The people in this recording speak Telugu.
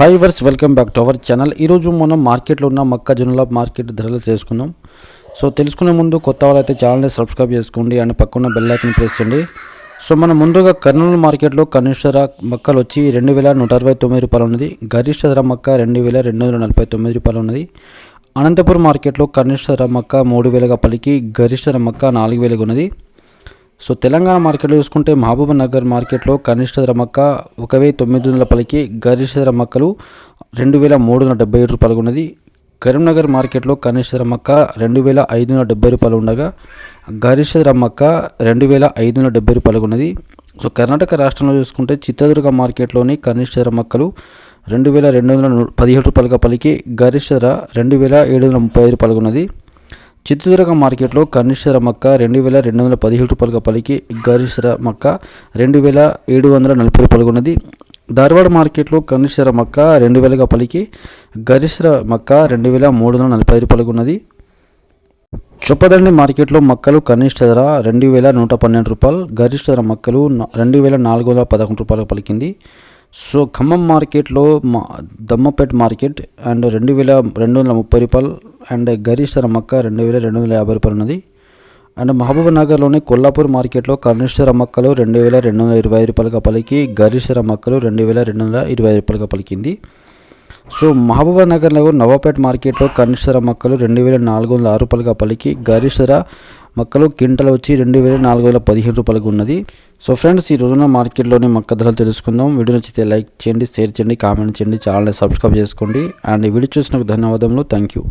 Hi verse welcome back to our channel. ఈరోజు మనం మార్కెట్లో ఉన్న మొక్కజొన్నల మార్కెట్ ధరలు తెలుసుకుందాం. సో తెలుసుకునే ముందు కొత్త వాళ్ళైతే ఛానల్ని సబ్స్క్రైబ్ చేసుకోండి అండ్ పక్కన బెల్ ఐకన్ ప్రెస్ చేయండి. సో మనం ముందుగా కర్నూలు మార్కెట్లో కనిష్ట ధర మొక్కలు వచ్చి రెండు వేల నూట అరవై తొమ్మిది రూపాయలు ఉన్నది. గరిష్ట ధర మొక్క రెండు వేల రెండు వందల నలభై తొమ్మిది రూపాయలు ఉన్నది. అనంతపురం మార్కెట్లో కనిష్ట ధర మొక్క మూడు వేలుగా పలికి గరిష్ట ధర మొక్క నాలుగు వేలుగా ఉన్నది. సో తెలంగాణ మార్కెట్లో చూసుకుంటే మహబూబ్ నగర్ మార్కెట్లో కనిష్ట ధర మక్క ఒక వెయ్యి తొమ్మిది వందల పలికి గరిష్ట ధర మక్కలు రెండు వేల మూడు వందల డెబ్బై ఏడు రూపాయలు ఉన్నది. కరీంనగర్ మార్కెట్లో కనిష్ట ధర మక్క రెండు వేల ఐదు వందల డెబ్బై రూపాయలు ఉండగా గరిష్ట ధర మక్క రెండు వేల ఐదు వందల డెబ్బై రూపాయలు ఉన్నది. సో కర్ణాటక రాష్ట్రంలో చూసుకుంటే చిత్రదుర్గ మార్కెట్లోని కనిష్ట ధర మక్కలు రెండు వేల రెండు వందల పదిహేడు రూపాయలుగా పలికి గరిష్ట ధర రెండు వేల ఏడు వందల ముప్పై ఐదు రూపాయలు ఉన్నది. చిత్తూరుగ మార్కెట్లో కనిష్ఠర మక్క రెండు వేల రెండు వందల పదిహేడు రూపాయలుగా పలికి గరిష్ట మక్క రెండు వేల ఏడు వందల నలభై రూపాయలుగా ఉన్నది ధార్వాడ మార్కెట్లో కనిష్ఠర మక్క రెండు వేలుగా పలికి గరిష్ట మక్క రెండు వేల మూడు వందల నలభై రూపాయలుగా ఉన్నది చొప్పదండి మార్కెట్లో మక్కలు కనిష్ట ధర రెండు వేల నూట పన్నెండు రూపాయలు గరిష్ట ధర మక్కలు రెండు వేల నాలుగు వందల పదకొండు రూపాయలు పలికింది. సో ఖమ్మం మార్కెట్లో మా దమ్మపేట్ మార్కెట్ అండ్ రెండు వేల రెండు వందల ముప్పై రూపాయలు అండ్ గరిష్ట రమ్మక్క మక్క రెండు వేల రెండు వందల యాభై రూపాయలు ఉన్నది. అండ్ మహబూబ్ నగర్లోని కొల్లాపూర్ మార్కెట్లో కనిష్ట రమ్మక్కలు మక్కలు రెండు వేల రెండు వందల ఇరవై రూపాయలుగా పలికి గరిష్ట రమ్మక్కలు మక్కలు రెండు వేల రెండు వందల ఇరవై రూపాయలుగా పలికింది. సో మహబూబా నగర్లో నవాపేట్ మార్కెట్లో కనిష్ట రమ్మక్కలు రెండు వేల నాలుగు వందల ఆరు రూపాయలుగా పలికి గరిష్ట మక్కలు మొక్కలు క్వింటల్ వచ్చి రెండు వేల నాలుగు వేల పదిహేను రూపాయలకు ఉన్నది. సో ఫ్రెండ్స్ ఈ రోజున మార్కెట్లోని మొక్క ధరలు తెలుసుకుందాం. వీడియో నచ్చితే లైక్ చేయండి షేర్ చేయండి కామెంట్ చేయండి ఛానల్ని సబ్స్క్రైబ్ చేసుకోండి. అండ్ వీడియో చూసినందుకు ధన్యవాదములు. Thank you.